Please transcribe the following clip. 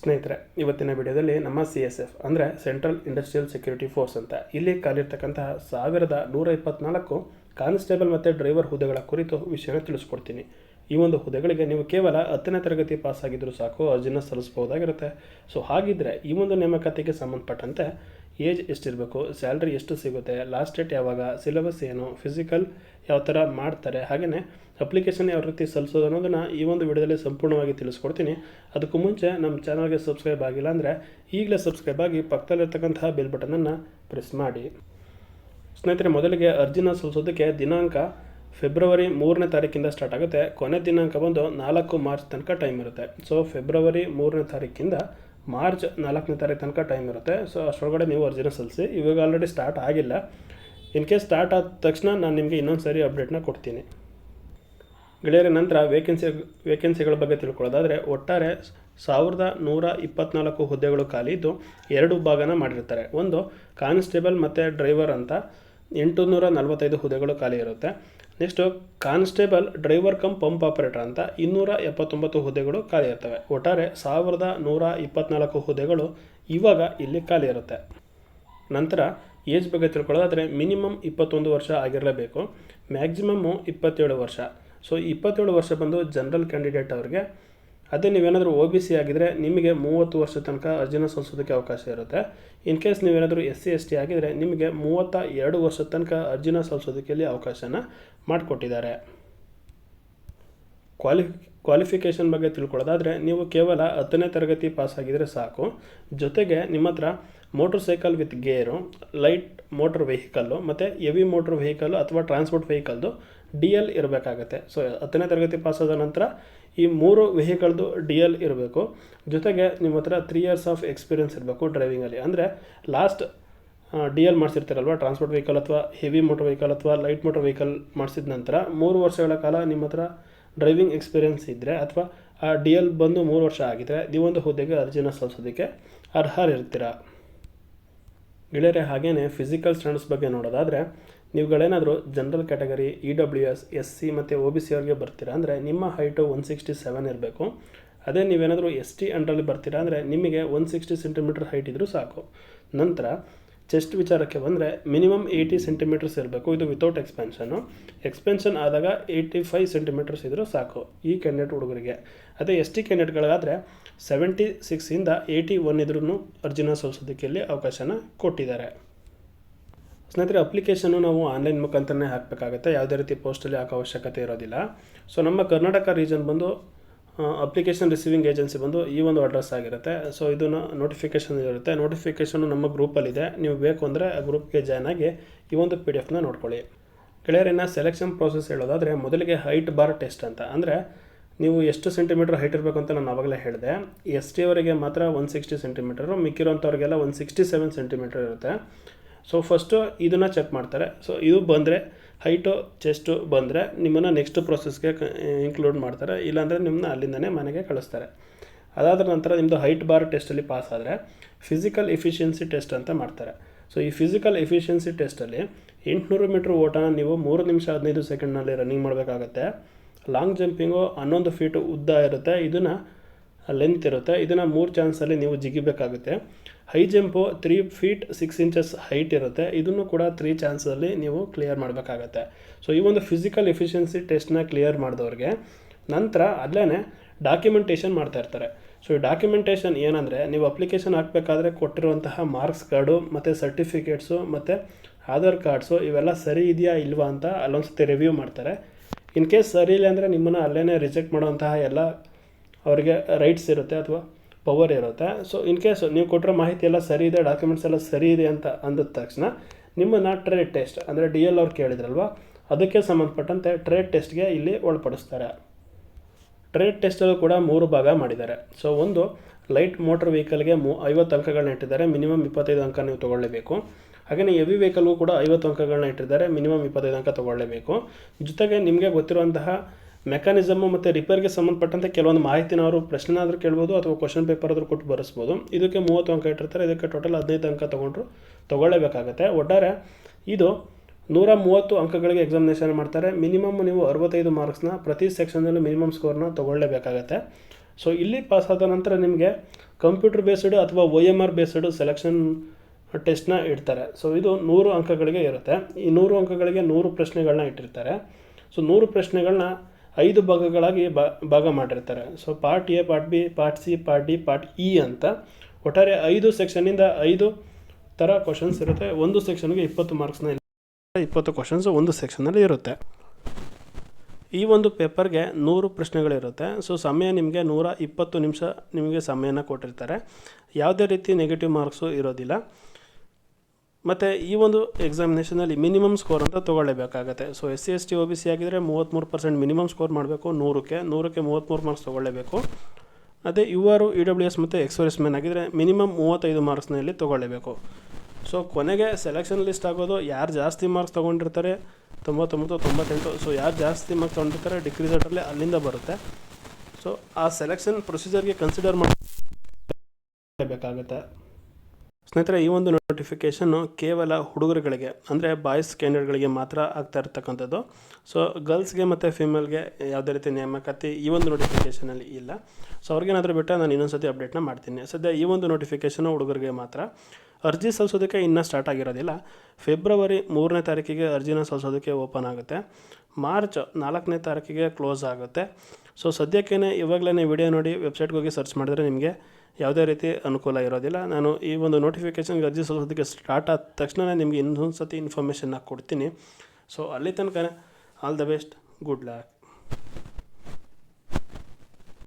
ಸ್ನೇಹಿತರೆ, ಇವತ್ತಿನ ವಿಡಿಯೋದಲ್ಲಿ ನಮ್ಮ ಸಿ ಎಸ್ ಎಫ್ ಅಂದರೆ ಸೆಂಟ್ರಲ್ ಇಂಡಸ್ಟ್ರಿಯಲ್ ಸೆಕ್ಯೂರಿಟಿ ಫೋರ್ಸ್ ಅಂತ. ಇಲ್ಲಿ ಕಾಲಿರ್ತಕ್ಕಂತಹ ಸಾವಿರದ ನೂರ ಇಪ್ಪತ್ನಾಲ್ಕು ಕಾನ್ಸ್ಟೇಬಲ್ ಮತ್ತು ಡ್ರೈವರ್ ಹುದ್ದೆಗಳ ಕುರಿತು ವಿಷಯನ ತಿಳಿಸ್ಕೊಡ್ತೀನಿ. ಈ ಒಂದು ಹುದ್ದೆಗಳಿಗೆ ನೀವು ಕೇವಲ ಹತ್ತನೇ ತರಗತಿ ಪಾಸ್ ಆಗಿದ್ದರೂ ಸಾಕು, ಅರ್ಜಿನ ಸಲ್ಲಿಸಬಹುದಾಗಿರುತ್ತೆ. ಸೊ ಹಾಗಿದ್ದರೆ ಈ ಒಂದು ನೇಮಕಾತಿಗೆ ಸಂಬಂಧಪಟ್ಟಂತೆ ಏಜ್ ಎಷ್ಟಿರಬೇಕು, ಸ್ಯಾಲ್ರಿ ಎಷ್ಟು ಸಿಗುತ್ತೆ, ಲಾಸ್ಟ್ ಡೇಟ್ ಯಾವಾಗ, ಸಿಲೆಬಸ್ ಏನು, ಫಿಸಿಕಲ್ ಯಾವ ಥರ ಮಾಡ್ತಾರೆ, ಹಾಗೆಯೇ ಅಪ್ಲಿಕೇಶನ್ ಯಾವ ರೀತಿ ಸಲ್ಲಿಸೋದು ಅನ್ನೋದನ್ನು ಈ ಒಂದು ವಿಡಿಯೋದಲ್ಲಿ ಸಂಪೂರ್ಣವಾಗಿ ತಿಳಿಸ್ಕೊಡ್ತೀನಿ. ಅದಕ್ಕೂ ಮುಂಚೆ ನಮ್ಮ ಚಾನಲ್ಗೆ ಸಬ್ಸ್ಕ್ರೈಬ್ ಆಗಿಲ್ಲ ಅಂದರೆ ಈಗಲೇ ಸಬ್ಸ್ಕ್ರೈಬ್ ಆಗಿ ಪಕ್ಕದಲ್ಲಿರ್ತಕ್ಕಂತಹ ಬಿಲ್ ಬಟನನ್ನು ಪ್ರೆಸ್ ಮಾಡಿ. ಸ್ನೇಹಿತರೆ, ಮೊದಲಿಗೆ ಅರ್ಜಿನ ಸಲ್ಲಿಸೋದಕ್ಕೆ ದಿನಾಂಕ ಫೆಬ್ರವರಿ ಮೂರನೇ ತಾರೀಕಿಂದ ಸ್ಟಾರ್ಟ್ ಆಗುತ್ತೆ. ಕೊನೆ ದಿನಾಂಕ ಬಂದು ನಾಲ್ಕು ಮಾರ್ಚ್ ತನಕ ಟೈಮ್ ಇರುತ್ತೆ. ಸೊ ಫೆಬ್ರವರಿ ಮೂರನೇ ತಾರೀಕಿಂದ ಮಾರ್ಚ್ ನಾಲ್ಕನೇ ತಾರೀಕು ತನಕ ಟೈಮ್ ಇರುತ್ತೆ. ಸೊ ಅಷ್ಟರೊಳಗಡೆ ನೀವು ಅರ್ಜಿನ ಸಲ್ಲಿಸಿ. ಇವಾಗ ಆಲ್ರೆಡಿ ಸ್ಟಾರ್ಟ್ ಆಗಿಲ್ಲ. ಇನ್ ಕೇಸ್ ಸ್ಟಾರ್ಟ್ ಆದ ತಕ್ಷಣ ನಾನು ನಿಮಗೆ ಇನ್ನೊಂದು ಸಾರಿ ಅಪ್ಡೇಟ್ನ ಕೊಡ್ತೀನಿ. ಗೆಳೆಯರ, ನಂತರ ವೇಕೆನ್ಸಿ ವೇಕೆನ್ಸಿಗಳ ಬಗ್ಗೆ ತಿಳ್ಕೊಳ್ಳೋದಾದರೆ, ಒಟ್ಟಾರೆ ಸಾವಿರದ ನೂರ ಇಪ್ಪತ್ನಾಲ್ಕು ಹುದ್ದೆಗಳು ಖಾಲಿ ಇದ್ದು ಎರಡು ಭಾಗನ ಮಾಡಿರ್ತಾರೆ. ಒಂದು ಕಾನ್ಸ್ಟೇಬಲ್ ಮತ್ತು ಡ್ರೈವರ್ ಅಂತ ಎಂಟುನೂರ ನಲವತ್ತೈದು ಹುದ್ದೆಗಳು ಖಾಲಿ ಇರುತ್ತೆ. Next constable driver cum pump operator ಅಂತ ಇನ್ನೂರ ಎಪ್ಪತ್ತೊಂಬತ್ತು ಹುದ್ದೆಗಳು ಖಾಲಿ ಇರ್ತವೆ. ಒಟ್ಟಾರೆ ಸಾವಿರದ ನೂರ ಇಪ್ಪತ್ನಾಲ್ಕು ಹುದ್ದೆಗಳು ಇವಾಗ ಇಲ್ಲಿ ಖಾಲಿ ಇರುತ್ತೆ. ನಂತರ ಏಜ್ ಬಗ್ಗೆ ತಿಳ್ಕೊಳ್ಳೋದಾದರೆ ಮಿನಿಮಮ್ ಇಪ್ಪತ್ತೊಂದು ವರ್ಷ ಆಗಿರಲೇಬೇಕು ಮ್ಯಾಕ್ಸಿಮಮ್ಮು ಇಪ್ಪತ್ತೇಳು ವರ್ಷ. ಸೊ ಇಪ್ಪತ್ತೇಳು ವರ್ಷ ಬಂದು ಜನರಲ್ ಕ್ಯಾಂಡಿಡೇಟ್ ಅವ್ರಿಗೆ ಅದೇ ನೀವೇನಾದರೂ ಒ ಬಿ ಸಿ ಆಗಿದ್ದರೆ ನಿಮಗೆ ಮೂವತ್ತು ವರ್ಷ ತನಕ ಅರ್ಜಿನ ಸಲ್ಲಿಸೋದಕ್ಕೆ ಅವಕಾಶ ಇರುತ್ತೆ. ಇನ್ ಕೇಸ್ ನೀವೇನಾದರೂ ಎಸ್ ಸಿ ಎಸ್ ಟಿ ಆಗಿದ್ದರೆ ನಿಮಗೆ ಮೂವತ್ತ ಎರಡು ವರ್ಷದ ತನಕ ಅರ್ಜಿನ ಸಲ್ಲಿಸೋದಕ್ಕೆ ಇಲ್ಲಿ ಅವಕಾಶನ ಮಾಡಿಕೊಟ್ಟಿದ್ದಾರೆ. ಕ್ವಾಲಿ ಕ್ವಾಲಿಫಿಕೇಷನ್ ಬಗ್ಗೆ ತಿಳ್ಕೊಳ್ಳೋದಾದರೆ, ನೀವು ಕೇವಲ ಹತ್ತನೇ ತರಗತಿ ಪಾಸ್ ಆಗಿದರೆ ಸಾಕು. ಜೊತೆಗೆ ನಿಮ್ಮ ಹತ್ರ motorcycle with gear light motor vehicle ಮತ್ತು ಎವಿ ಮೋಟ್ರ್ ವೆಹಿಕಲ್ಲು ಅಥವಾ ಟ್ರಾನ್ಸ್ಪೋರ್ಟ್ ವೆಹಿಕಲ್ದು ಡಿ ಎಲ್ ಇರಬೇಕಾಗತ್ತೆ. ಸೊ ಹತ್ತನೇ ತರಗತಿ ಆದ ನಂತರ ಈ ಮೂರು ವೆಹಿಕಲ್ದು ಡಿ ಎಲ್ ಇರಬೇಕು. ಜೊತೆಗೆ ನಿಮ್ಮ ಹತ್ರ ತ್ರೀ ಇಯರ್ಸ್ ಆಫ್ ಎಕ್ಸ್ಪೀರಿಯನ್ಸ್ ಇರಬೇಕು ಡ್ರೈವಿಂಗಲ್ಲಿ ಅಂದರೆ ಲಾಸ್ಟ್ ಡಿ ಎಲ್ ಮಾಡಿಸಿರ್ತಾರಲ್ವ? ಟ್ರಾನ್ಸ್ಪೋರ್ಟ್ ವೆಹಿಕಲ್ ಅಥವಾ ಹೆವಿ ಮೋಟರ್ ವೆಹಿಕಲ್ ಅಥವಾ ಲೈಟ್ ಮೋಟರ್ ವೆಹಿಕಲ್ ಮಾಡಿಸಿದ ನಂತರ ಮೂರು ವರ್ಷಗಳ ಕಾಲ ನಿಮ್ಮ ಹತ್ರ ಡ್ರೈವಿಂಗ್ ಎಕ್ಸ್ಪೀರಿಯೆನ್ಸ್ ಇದ್ದರೆ ಅಥವಾ, ಆ ಡಿ ಎಲ್ ಬಂದು ಮೂರು ವರ್ಷ ಆಗಿದ್ದರೆ ನೀವೊಂದು ಹುದ್ದೆಗೆ ಅರ್ಜಿನ ಸಲ್ಲಿಸೋದಕ್ಕೆ ಅರ್ಹರಿರ್ತೀರ. ಗೆಳೆಯರೆ ಹಾಗೆಯೇ ಫಿಸಿಕಲ್ ಸ್ಟ್ಯಾಂಡರ್ಡ್ಸ್ ಬಗ್ಗೆ ನೋಡೋದಾದರೆ, ನೀವುಗಳೇನಾದರೂ general category E W S S C ಮತ್ತು ಒ ಬಿ ಸಿ ಅವ್ರಿಗೆ ಬರ್ತೀರಾ ಅಂದರೆ ನಿಮ್ಮ ಹೈಟು ಒನ್ ಸಿಕ್ಸ್ಟಿ ಸೆವೆನ್ ಇರಬೇಕು. ಅದೇ ನೀವೇನಾದರೂ ಎಸ್ ಟಿ ಅಂಡ್ರಲ್ಲಿ ಬರ್ತೀರಾ ಅಂದರೆ ನಿಮಗೆ ಒನ್ ಸಿಕ್ಸ್ಟಿ ಸೆಂಟಿಮೀಟರ್ ಹೈಟ್ ಇದ್ದರೂ ಸಾಕು. ನಂತರ ಚೆಸ್ಟ್ ವಿಚಾರಕ್ಕೆ ಬಂದರೆ ಮಿನಿಮಮ್ ಏಯ್ಟಿ ಸೆಂಟಿಮೀಟರ್ಸ್ ಇರಬೇಕು. ಇದು ವಿತೌಟ್ ಎಕ್ಸ್ಪೆನ್ಷನು ಎಕ್ಸ್ಪೆನ್ಷನ್ ಆದಾಗ ಏಯ್ಟಿ ಫೈವ್ ಸೆಂಟಿಮೀಟರ್ಸ್ ಇದ್ದರೂ ಸಾಕು ಈ ಕ್ಯಾಂಡಿಡೇಟ್ ಹುಡುಗರಿಗೆ. ಅದೇ ಎಸ್ ಟಿ ಕ್ಯಾಂಡಿಡೇಟ್ಗಳಾದರೆ ಸೆವೆಂಟಿ ಸಿಕ್ಸಿಂದ ಏಯ್ಟಿ ಒನ್ ಇದ್ರೂ ಅರ್ಜಿನ ಸಲ್ಲಿಸೋದಕ್ಕೆ ಇಲ್ಲಿ ಅವಕಾಶನ ಕೊಟ್ಟಿದ್ದಾರೆ. ಸ್ನೇಹಿತರೆ ಅಪ್ಲಿಕೇಶನ್ನು ನಾವು ಆನ್ಲೈನ್ ಮುಖಾಂತರನೇ ಹಾಕಬೇಕಾಗುತ್ತೆ. ಯಾವುದೇ ರೀತಿ ಪೋಸ್ಟಲ್ಲಿ ಹಾಕೋ ಅವಶ್ಯಕತೆ ಇರೋದಿಲ್ಲ. ಸೊ ನಮ್ಮ ಕರ್ನಾಟಕ ರೀಜನ್ ಬಂದು ಅಪ್ಲಿಕೇಶನ್ ರಿಸೀವಿಂಗ್ ಏಜೆನ್ಸಿ ಬಂದು ಈ ಒಂದು ಅಡ್ರೆಸ್ ಆಗಿರುತ್ತೆ. ಸೊ ಇದನ್ನು ನೋಟಿಫಿಕೇಷನ್ ಇರುತ್ತೆ. ನೋಟಿಫಿಕೇಷನು ನಮ್ಮ ಗ್ರೂಪಲ್ಲಿದೆ ನೀವು ಬೇಕು ಅಂದರೆ ಆ ಗ್ರೂಪ್ಗೆ ಜಾಯ್ನ್ ಆಗಿ ಈ ಒಂದು ಪಿ ಡಿ ಎಫ್ನ ನೋಡ್ಕೊಳ್ಳಿ ಗೆಳೆಯರಿನ ಸೆಲೆಕ್ಷನ್ ಪ್ರೋಸೆಸ್ ಹೇಳೋದಾದರೆ ಮೊದಲಿಗೆ ಹೈಟ್ ಬಾರ್ ಟೆಸ್ಟ್ ಅಂತ. ಅಂದರೆ ನೀವು ಎಷ್ಟು ಸೆಂಟಿಮೀಟರ್ ಹೈಟ್ ಇರಬೇಕು ಅಂತ ನಾನು ಆವಾಗಲೇ ಹೇಳಿದೆ. ಎಸ್ ಟಿ ಅವರಿಗೆ ಮಾತ್ರ ಒನ್ ಸಿಕ್ಸ್ಟಿ ಸೆಂಟಿಮೀಟರು ಮಿಕ್ಕಿರೋಂಥವ್ರಿಗೆಲ್ಲ ಒನ್ ಸಿಕ್ಸ್ಟಿ ಸೆವೆನ್ ಸೆಂಟಿಮೀಟರ್ ಇರುತ್ತೆ. ಸೊ ಫಸ್ಟು ಇದನ್ನು ಚೆಕ್ ಮಾಡ್ತಾರೆ. ಸೊ ಇದು ಬಂದರೆ ಹೈಟು ಚೆಸ್ಟು ಬಂದರೆ ನಿಮ್ಮನ್ನು ನೆಕ್ಸ್ಟ್ ಪ್ರೊಸೆಸ್ಗೆ ಇನ್ಕ್ಲೂಡ್ ಮಾಡ್ತಾರೆ, ಇಲ್ಲಾಂದರೆ ನಿಮ್ಮನ್ನ ಅಲ್ಲಿಂದನೇ ಮನೆಗೆ ಕಳಿಸ್ತಾರೆ. ಅದಾದ ನಂತರ ನಿಮ್ಮದು ಹೈಟ್ ಬಾರ್ ಟೆಸ್ಟಲ್ಲಿ ಪಾಸ್ ಆದರೆ ಫಿಸಿಕಲ್ ಎಫಿಷಿಯನ್ಸಿ ಟೆಸ್ಟ್ ಅಂತ ಮಾಡ್ತಾರೆ. ಸೊ ಈ ಫಿಸಿಕಲ್ ಎಫಿಷಿಯನ್ಸಿ ಟೆಸ್ಟಲ್ಲಿ ಎಂಟುನೂರು ಮೀಟ್ರ್ ಓಟನ ನೀವು ಮೂರು ನಿಮಿಷ ಹದಿನೈದು ಸೆಕೆಂಡ್ನಲ್ಲಿ ರನ್ನಿಂಗ್ ಮಾಡಬೇಕಾಗತ್ತೆ. ಲಾಂಗ್ ಜಂಪಿಂಗು ಹನ್ನೊಂದು ಫೀಟು ಉದ್ದ ಇರುತ್ತೆ. ಇದನ್ನು ಲೆಂತ್ ಇರುತ್ತೆ. ಇದನ್ನು ಮೂರು ಚಾನ್ಸಲ್ಲಿ ನೀವು ಜಿಗಿಬೇಕಾಗುತ್ತೆ. High jump three feet six inches height ಇರುತ್ತೆ. ಇದನ್ನು ಕೂಡ ತ್ರೀ ಚಾನ್ಸಲ್ಲಿ ನೀವು ಕ್ಲಿಯರ್ ಮಾಡಬೇಕಾಗತ್ತೆ. ಸೊ ಈ ಒಂದು ಫಿಸಿಕಲ್ ಎಫಿಷಿಯನ್ಸಿ ಟೆಸ್ಟ್ನ ಕ್ಲಿಯರ್ ಮಾಡಿದವ್ರಿಗೆ ನಂತರ ಅಲ್ಲೇ ಡಾಕ್ಯುಮೆಂಟೇಷನ್ ಮಾಡ್ತಾ ಇರ್ತಾರೆ. ಸೊ ಈ ಡಾಕ್ಯುಮೆಂಟೇಷನ್ ಏನಂದರೆ ನೀವು ಅಪ್ಲಿಕೇಶನ್ ಹಾಕಬೇಕಾದ್ರೆ ಕೊಟ್ಟಿರುವಂತಹ ಮಾರ್ಕ್ಸ್ ಕಾರ್ಡು ಮತ್ತು ಸರ್ಟಿಫಿಕೇಟ್ಸು ಮತ್ತು ಆಧಾರ್ ಕಾರ್ಡ್ಸು ಇವೆಲ್ಲ ಸರಿ ಇದೆಯಾ ಇಲ್ವಾ ಅಂತ ಅಲ್ಲೊಂದ್ಸತಿ ರಿವ್ಯೂ ಮಾಡ್ತಾರೆ. ಇನ್ ಕೇಸ್ ಸರಿ ಇಲ್ಲ ಅಂದರೆ ನಿಮ್ಮನ್ನು ಅಲ್ಲೇ ರಿಜೆಕ್ಟ್ ಮಾಡುವಂತಹ ಎಲ್ಲ ಅವರಿಗೆ ರೈಟ್ಸ್ ಇರುತ್ತೆ ಅಥವಾ ಪವರ್ ಇರುತ್ತೆ. ಸೊ ಇನ್ ಕೇಸ್ ನೀವು ಕೊಟ್ಟಿರೋ ಮಾಹಿತಿ ಎಲ್ಲ ಸರಿ ಇದೆ ಡಾಕ್ಯುಮೆಂಟ್ಸ್ ಎಲ್ಲ ಸರಿ ಇದೆ ಅಂತ ಅಂದ ತಕ್ಷಣ ನಿಮ್ಮನ್ನು ಟ್ರೇಡ್ ಟೆಸ್ಟ್ ಅಂದರೆ ಡಿ ಎಲ್ ಅವ್ರು ಕೇಳಿದ್ರಲ್ವ, ಅದಕ್ಕೆ ಸಂಬಂಧಪಟ್ಟಂತೆ ಟ್ರೇಡ್ ಟೆಸ್ಟ್ಗೆ ಇಲ್ಲಿ ಒಳಪಡಿಸ್ತಾರೆ. ಟ್ರೇಡ್ ಟೆಸ್ಟಲ್ಲೂ ಕೂಡ ಮೂರು ಭಾಗ ಮಾಡಿದ್ದಾರೆ. ಸೊ ಒಂದು ಲೈಟ್ ಮೋಟ್ರ್ ವೆಹಿಕಲ್ಗೆ ಮೂ ಐವತ್ತು ಅಂಕಗಳನ್ನ ಇಟ್ಟಿದ್ದಾರೆ ಮಿನಿಮಮ್ ಇಪ್ಪತ್ತೈದು ಅಂಕ ನೀವು ತೊಗೊಳ್ಳೇಬೇಕು ಹಾಗೆಯೇ ಹೆವಿ ವೆಹಿಕಲ್ಗೂ ಕೂಡ ಐವತ್ತು ಅಂಕಗಳನ್ನ ಇಟ್ಟಿದ್ದಾರೆ ಮಿನಿಮಮ್ ಇಪ್ಪತ್ತೈದು ಅಂಕ ತೊಗೊಳ್ಳೇಬೇಕು ಜೊತೆಗೆ ನಿಮಗೆ ಗೊತ್ತಿರುವಂತಹ ಮೆಕ್ಯಾನಿಸಮು ಮತ್ತು ರಿಪೇರ್ಗೆ ಸಂಬಂಧಪಟ್ಟಂತೆ ಕೆಲವೊಂದು ಮಾಹಿತಿನ ಅವರು ಪ್ರಶ್ನೆನಾದರೂ ಕೇಳ್ಬೋದು ಅಥವಾ ಕ್ವಶನ್ ಪೇಪರ್ ಆದರೂ ಕೊಟ್ಟು ಬರೆಸ್ಬೋದು. ಇದಕ್ಕೆ ಮೂವತ್ತು ಅಂಕ ಇಟ್ಟಿರ್ತಾರೆ. ಇದಕ್ಕೆ ಟೋಟಲ್ ಹದಿನೈದು ಅಂಕ ತೊಗೊಂಡ್ರು ತೊಗೊಳ್ಳೇಬೇಕಾಗತ್ತೆ. ಒಟ್ಟಾರೆ ಇದು ನೂರ ಮೂವತ್ತು ಅಂಕಗಳಿಗೆ ಎಕ್ಸಾಮಿನೇಷನ್ ಮಾಡ್ತಾರೆ. ಮಿನಿಮಮ್ ನೀವು ಅರವತ್ತೈದು ಮಾರ್ಕ್ಸ್ನ ಪ್ರತಿ ಸೆಕ್ಷನಲ್ಲೂ ಮಿನಿಮಮ್ ಸ್ಕೋರ್ನ ತೊಗೊಳ್ಳೇಬೇಕಾಗತ್ತೆ. ಸೊ ಇಲ್ಲಿ ಪಾಸ್ ಆದ ನಂತರ ನಿಮಗೆ ಕಂಪ್ಯೂಟರ್ ಬೇಸ್ಡ್ ಅಥವಾ O M R based selection ಟೆಸ್ಟ್ನ ಇಡ್ತಾರೆ. ಸೊ ಇದು ನೂರು ಅಂಕಗಳಿಗೆ ಇರುತ್ತೆ. ಈ ನೂರು ಅಂಕಗಳಿಗೆ ನೂರು ಪ್ರಶ್ನೆಗಳನ್ನ ಇಟ್ಟಿರ್ತಾರೆ. ಸೊ ನೂರು ಪ್ರಶ್ನೆಗಳನ್ನ ಐದು ಭಾಗಗಳಾಗಿ ಭಾಗ ಮಾಡಿರ್ತಾರೆ. So part A part B part C part D part E ಅಂತ ಒಟ್ಟಾರೆ ಐದು ಸೆಕ್ಷನಿಂದ ಐದು ಥರ ಕ್ವಶನ್ಸ್ ಇರುತ್ತೆ. ಒಂದು ಸೆಕ್ಷನ್ಗೆ ಇಪ್ಪತ್ತು ಮಾರ್ಕ್ಸ್ನ ಇಪ್ಪತ್ತು ಕ್ವಶನ್ಸ್ ಒಂದು ಸೆಕ್ಷನಲ್ಲಿ ಇರುತ್ತೆ. ಈ ಒಂದು ಪೇಪರ್ಗೆ ನೂರು ಪ್ರಶ್ನೆಗಳಿರುತ್ತೆ. ಸೊ ಸಮಯ ನಿಮಗೆ ನೂರ ಇಪ್ಪತ್ತು ನಿಮಿಷ ನಿಮಗೆ ಸಮಯನ ಕೊಟ್ಟಿರ್ತಾರೆ. ಯಾವುದೇ ರೀತಿ ನೆಗೆಟಿವ್ ಮಾರ್ಕ್ಸು ಇರೋದಿಲ್ಲ. ಮತ್ತು ಈ ಒಂದು ಎಕ್ಸಾಮಿನೇಷನಲ್ಲಿ ಮಿನಿಮಮ್ ಸ್ಕೋರ್ ಅಂತ ತೊಗೊಳ್ಳೇಬೇಕಾಗತ್ತೆ. So S C S T O B C ಆಗಿದ್ದರೆ ಮೂವತ್ತ್ಮೂರು ಪರ್ಸೆಂಟ್ ಮಿನಿಮಮ್ ಸ್ಕೋರ್ ಮಾಡಬೇಕು, ನೂರಕ್ಕೆ ನೂರಕ್ಕೆ ಮೂವತ್ತ್ಮೂರು ಮಾರ್ಕ್ಸ್ ತೊಗೊಳ್ಳೇಬೇಕು. ಅದೇ ಯು ಆರು ಇ ಡಬ್ಲ್ಯೂ ಎಸ್ ಮತ್ತು ಎಕ್ಸ್ಪೈರಿಸ್ ಮ್ಯಾನ್ ಆಗಿದ್ದರೆ ಮಿನಿಮಮ್ ಮೂವತ್ತೈದು ಮಾರ್ಕ್ಸ್ನಲ್ಲಿ ತೊಗೊಳ್ಳೇಬೇಕು. ಸೊ ಕೊನೆಗೆ ಸೆಲೆಕ್ಷನ್ ಲಿಸ್ಟ್ ಆಗೋದು ಯಾರು ಜಾಸ್ತಿ ಮಾರ್ಕ್ಸ್ ತೊಗೊಂಡಿರ್ತಾರೆ? ತೊಂಬತ್ತೊಂಬತ್ತು, ತೊಂಬತ್ತೆಂಟು. ಸೊ ಯಾರು ಜಾಸ್ತಿ ಮಾರ್ಕ್ಸ್ ತೊಗೊಂಡಿರ್ತಾರೆ? ಡಿಗ್ರಿ ರಿಸಲ್ಟಲ್ಲಿ ಅಲ್ಲಿಂದ ಬರುತ್ತೆ. ಸೊ ಆ ಸೆಲೆಕ್ಷನ್ ಪ್ರೊಸೀಜರ್ಗೆ ಕನ್ಸಿಡರ್ ಮಾಡಬೇಕಾಗುತ್ತೆ ಸ್ನೇಹಿತರೆ, ಈ ಒಂದು ನೋಟಿಫಿಕೇಷನ್ನು ಕೇವಲ ಹುಡುಗರುಗಳಿಗೆ, ಅಂದರೆ ಬಾಯ್ಸ್ ಕ್ಯಾಂಡಿಡೇಟ್ಗಳಿಗೆ ಮಾತ್ರ ಆಗ್ತಾ ಇರ್ತಕ್ಕಂಥದ್ದು. ಸೊ ಗರ್ಲ್ಸ್ಗೆ ಮತ್ತು ಫಿಮೇಲ್ಗೆ ಯಾವುದೇ ರೀತಿ ನೇಮಕಾತಿ ಈ ಒಂದು ನೋಟಿಫಿಕೇಷನಲ್ಲಿ ಇಲ್ಲ. ಸೊ ಅವ್ರಿಗೇನಾದರೂ ಬಿಟ್ಟರೆ ನಾನು ಇನ್ನೊಂದು ಸತಿ ಅಪ್ಡೇಟ್ನ ಮಾಡ್ತೀನಿ. ಸದ್ಯ ಈ ಒಂದು ನೋಟಿಫಿಕೇಷನು ಹುಡುಗರಿಗೆ ಮಾತ್ರ. ಅರ್ಜಿ ಸಲ್ಲಿಸೋದಕ್ಕೆ ಇನ್ನೂ ಸ್ಟಾರ್ಟ್ ಆಗಿರೋದಿಲ್ಲ. ಫೆಬ್ರವರಿ ಮೂರನೇ ತಾರೀಕಿಗೆ ಅರ್ಜಿನ ಸಲ್ಲಿಸೋದಕ್ಕೆ ಓಪನ್ ಆಗುತ್ತೆ. ಮಾರ್ಚ್ ನಾಲ್ಕನೇ ತಾರೀಕಿಗೆ ಕ್ಲೋಸ್ ಆಗುತ್ತೆ. ಸೊ ಸದ್ಯಕ್ಕೇ ಇವಾಗಲೇ ವಿಡಿಯೋ ನೋಡಿ ವೆಬ್ಸೈಟ್ಗೆ ಹೋಗಿ ಸರ್ಚ್ ಮಾಡಿದ್ರೆ ನಿಮಗೆ ಯಾವುದೇ ರೀತಿ ಅನುಕೂಲ ಇರೋದಿಲ್ಲ. ನಾನು ಈ ಒಂದು ನೋಟಿಫಿಕೇಷನ್ಗೆ ಅರ್ಜಿ ಸಲ್ಲಿಸೋದಕ್ಕೆ ಸ್ಟಾರ್ಟ್ ಆದ ತಕ್ಷಣ ನಿಮಗೆ ಇನ್ನೊಂದು ಸತಿ ಇನ್ಫಾರ್ಮೇಷನ್ನ ಕೊಡ್ತೀನಿ. ಸೊ ಅಲ್ಲಿ ತನಕ all the best good luck